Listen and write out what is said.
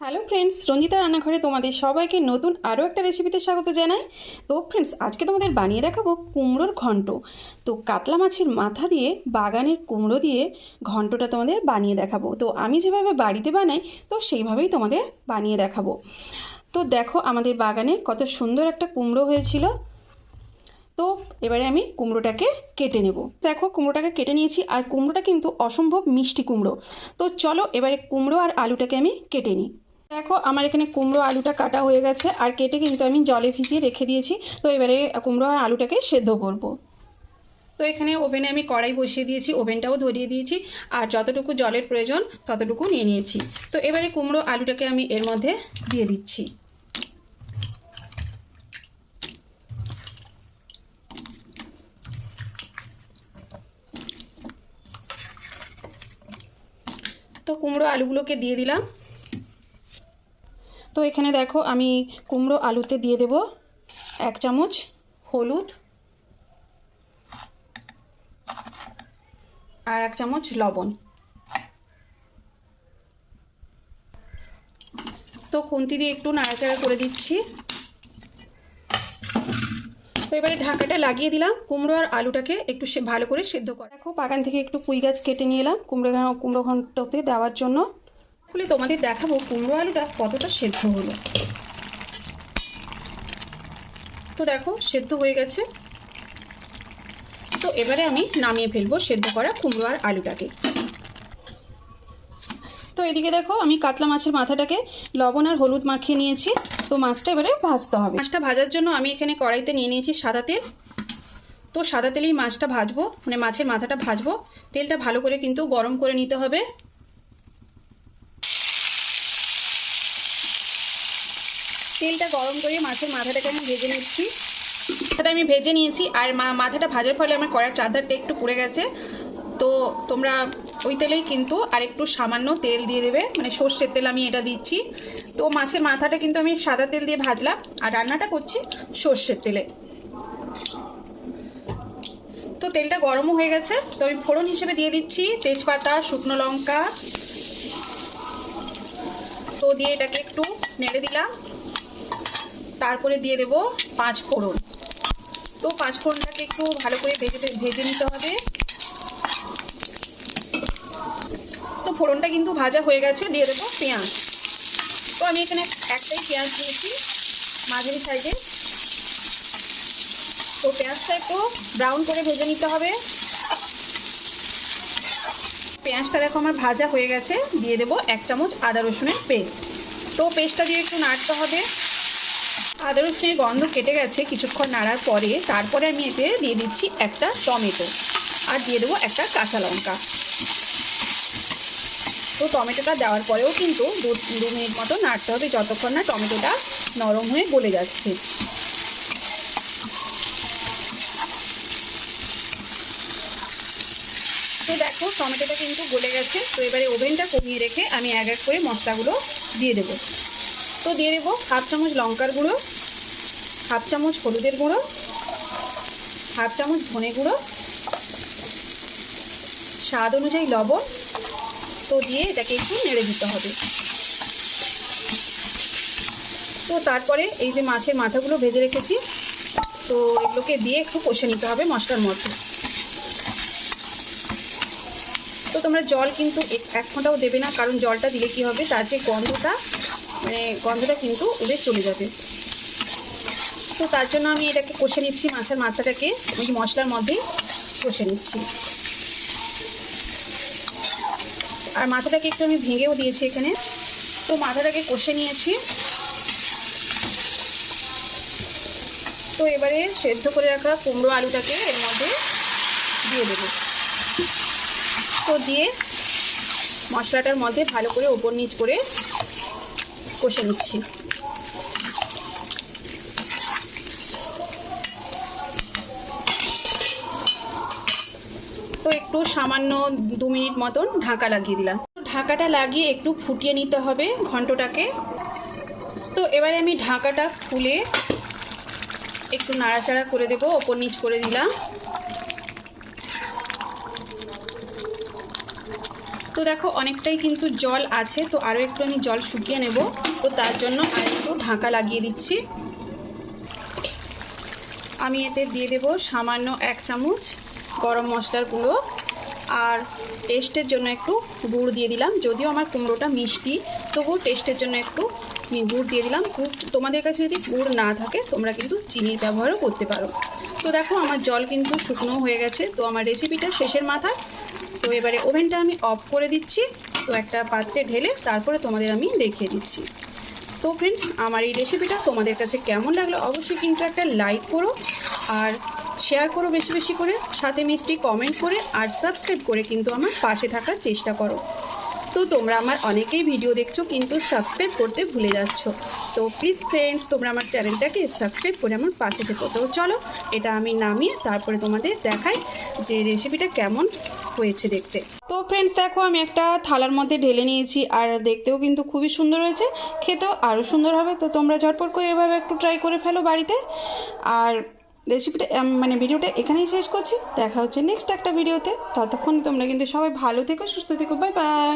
Hello friends Ranjita রান্নাঘরে তোমাদের সবাইকে নতুন আরও একটা রেসিপিতে স্বাগত জানাই। তো ফ্রেন্ডস আজকে তোমাদের বানিয়ে দেখাবো কুমড়োর ঘন্ট। তো কাতলা মাছের মাথা দিয়ে, বাগানের কুমড়ো দিয়ে ঘন্টটা তোমাদের বানিয়ে দেখাবো। তো আমি যেভাবে বাড়িতে বানাই, তো সেইভাবেই তোমাদের বানিয়ে দেখাবো। তো দেখো আমাদের বাগানে কত সুন্দর একটা কুমড়ো হয়েছিল। তো এবারে আমি কুমড়োটাকে কেটে নেব। দেখো কুমড়োটাকে কেটে নিয়েছি, আর কুমড়োটা কিন্তু অসম্ভব মিষ্টি কুমড়ো। তো চলো এবারে কুমড়ো আর আলুটাকে আমি কেটে নিই। দেখো, আমার এখানে কুমড়ো আলুটা কাটা হয়ে গেছে, আর কেটে কিন্তু আমি জলে ভিজিয়ে রেখে দিয়েছি। তো এবারে কুমড়ো আর আলুটাকে সেদ্ধ করব। তো এখানে ওভেনে আমি কড়াই বসিয়ে দিয়েছি, ওভেনটাও ধরিয়ে দিয়েছি, আর যতটুকু জলের প্রয়োজন ততটুকু নিয়ে নিয়েছি। তো এবারে কুমড়ো আলুটাকে আমি এর মধ্যে দিয়ে দিচ্ছি। তো কুমড়ো আলুগুলোকে দিয়ে দিলাম। তো এখানে দেখো আমি কুমড়ো আলুতে দিয়ে দেব এক চামচ হলুদ আর এক চামচ লবণ। তো খুন্তি দিয়ে একটু নাড়াচাড়া করে দিচ্ছি। তো এবারে ঢাকাটা লাগিয়ে দিলাম। কুমড়ো আর আলুটাকে একটু ভালো করে সেদ্ধ করা। দেখো বাগান থেকে একটু পুঁই গাছ কেটে নিয়ে এলাম কুমড়ো কুমড়ো ঘন্টতে দেওয়ার জন্য। খুলে তোমাদের দেখাবো কুমড়ো আলুটা কতটা সেদ্ধ হলো। তো দেখো, সেদ্ধ হয়ে গেছে। তো এবারে আমি নামিয়ে ফেলব সেদ্ধ করা কুমড়ো আর আলুটাকে। তো এদিকে দেখো, আমি কাতলা মাছের মাথাটাকে লবণ আর হলুদ মাখিয়ে নিয়েছি। তো মাছটা এবারে ভাজতে হবে। মাছটা ভাজার জন্য আমি এখানে কড়াইতে নিয়ে নিয়েছি সাদা তেল। তো সাদা তেলেই মাছটা ভাজবো মানে মাছের মাথাটা ভাজবো। তেলটা ভালো করে কিন্তু গরম করে নিতে হবে। তেলটা গরম করে মাছের মাথাটাকে আমি ভেজে নিচ্ছি। মাথাটা আমি ভেজে নিয়েছি আর মাথাটা ভাজার ফলে আমার কড়ার চাদরটা একটু পুড়ে গেছে। তো তোমরা ওই তেলেই কিন্তু আর একটু সামান্য তেল দিয়ে দেবে। মানে সর্ষের তেল আমি এটা দিচ্ছি। তো মাছের মাথাটা কিন্তু আমি সাদা তেল দিয়ে ভাজলাম আর রান্নাটা করছি সর্ষের তেলে। তো তেলটা গরমও হয়ে গেছে। তো আমি ফোড়ন হিসেবে দিয়ে দিচ্ছি তেজপাতা, শুকনো লঙ্কা। তো দিয়ে এটাকে একটু নেড়ে দিলাম। তারপরে দিয়ে দেব পাঁচ ফোড়ন। তো পাঁচ ফোড়নটাকে একটু ভালো করে ভেজে ভেজে নিতে হবে। তো ফোড়নটা কিন্তু ভাজা হয়ে গেছে, দিয়ে দেবো পেঁয়াজ। তো আমি এখানে একটাই পেঁয়াজ দিয়েছি মাঝারি সাইজে। তো পেঁয়াজটা একটু ব্রাউন করে ভেজে নিতে হবে। পেঁয়াজটা দেখো আমার ভাজা হয়ে গেছে, দিয়ে দেবো এক চামচ আদা রসুনের পেস্ট। তো পেস্টটা দিয়ে একটু নাড়তে হবে। আদা রসুনের গন্ধ কেটে গেছে কিছুক্ষণ নাড়ার পরে, তারপরে আমি এতে দিয়ে দিচ্ছি একটা টমেটো আর দিয়ে দেবো একটা কাঁচা লঙ্কা। তো টমেটোটা দেওয়ার পরেও কিন্তু দু দু মিনিট মতো নাড়তে হবে যতক্ষণ না টমেটোটা নরম হয়ে গলে যাচ্ছে। তো দেখো টমেটোটা কিন্তু গলে গেছে। তো এবারে ওভেনটা কমিয়ে রেখে আমি এক এক করে মশলাগুলো দিয়ে দেবো। তো দিয়ে দেবো। হাফ চামচ লঙ্কার গুঁড়ো, হাফ চামচ হলুদের গুঁড়ো, হাফ চামচ ধনে গুঁড়ো, স্বাদ অনুযায়ী লবণ তো দিয়ে এটাকে একটু নেড়ে দিতে হবে। তো তারপরে এই যে মাছের মাথাগুলো ভেজে রেখেছি, তো এগুলোকে দিয়ে একটু কষে নিতে হবে মশলার মধ্যে। তো তোমরা জল কিন্তু এক ফোঁটাও দেবে না, কারণ জলটা দিলে কি হবে? তার যে গন্ধটা মানে গন্ধটা কিন্তু উড়ে চলে যাবে। তো তার জন্য আমি এটাকে কষে নিচ্ছি মাছের মাথাটাকে। ওই মশলার মধ্যেই কষে নিচ্ছি। আর মাথাটাকে একটু আমি ভেঙেও দিয়েছি এখানে। তো মাথাটাকে কষে নিয়েছি। তো এবারে সেদ্ধ করে রাখা কুমড়ো আলুটাকে এর মধ্যে দিয়ে দেবো। তো দিয়ে মশলাটার মধ্যে ভালো করে ওপর নিচ করে কষে নিচ্ছি। তো একটু সামান্য দু মিনিট মতন ঢাকা লাগিয়ে দিলাম। ঢাকাটা লাগিয়ে একটু ফুটিয়ে নিতে হবে ঘন্টটাকে। তো এবারে আমি ঢাকাটা খুলে একটু নাড়াচাড়া করে দেবো, ওপর নিচ করে দিলাম। তো দেখো, অনেকটাই কিন্তু জল আছে, তো আরও একটু আমি জল শুকিয়ে নেব। তো তার জন্য আর একটু ঢাকা লাগিয়ে দিচ্ছি। আমি এতে দিয়ে দেব সামান্য এক চামচ গরম মশলার গুঁড়ো আর টেস্টের জন্য একটু গুড় দিয়ে দিলাম। যদিও আমার কুমড়োটা মিষ্টি, তবুও টেস্টের জন্য একটু গুড় দিয়ে দিলাম। তোমাদের কাছে যদি গুড় না থাকে, তোমরা কিন্তু চিনির ব্যবহারও করতে পারো। তো দেখো, আমার জল কিন্তু শুকনো হয়ে গেছে। তো আমার রেসিপিটা শেষের মাথায়। তো এবারে ওভেনটা আমি অফ করে দিচ্ছি। তো একটা পাত্রে ঢেলে তারপরে তোমাদের আমি দেখিয়ে দিচ্ছি। তো ফ্রেন্ডস আমার এই রেসিপিটা তোমাদের কাছে কেমন লাগল অবশ্যই কিন্তু একটা লাইক করো আর শেয়ার করো বেশি বেশি করে। সাথে মিষ্টি কমেন্ট করে আর সাবস্ক্রাইব করে কিন্তু আমার পাশে থাকার চেষ্টা করো। তো তোমরা আমার অনেকেই ভিডিও দেখছ, কিন্তু সাবস্ক্রাইব করতে ভুলে যাচ্ছ। তো প্লিজ ফ্রেন্ডস তোমরা আমার চ্যানেলটাকে সাবস্ক্রাইব করে আমার পাশে থেকো। তো চলো, এটা আমি নামিয়ে তারপরে তোমাদের দেখাই যে রেসিপিটা কেমন হয়েছে দেখতে। তো ফ্রেন্ডস দেখো, আমি একটা থালার মধ্যে ঢেলে নিয়েছি, আর দেখতেও কিন্তু খুবই সুন্দর হয়েছে, খেতেও আরও সুন্দর হবে। তো তোমরা ঝটপট করে এভাবে একটু ট্রাই করে ফেলো বাড়িতে। আর রেসিপিটা মানে ভিডিওটা এখানেই শেষ করছি। দেখা হচ্ছে নেক্সট একটা ভিডিওতে ততক্ষণ তোমরা কিন্তু সবাই ভালো থেকো, সুস্থ থেকো বাই বাই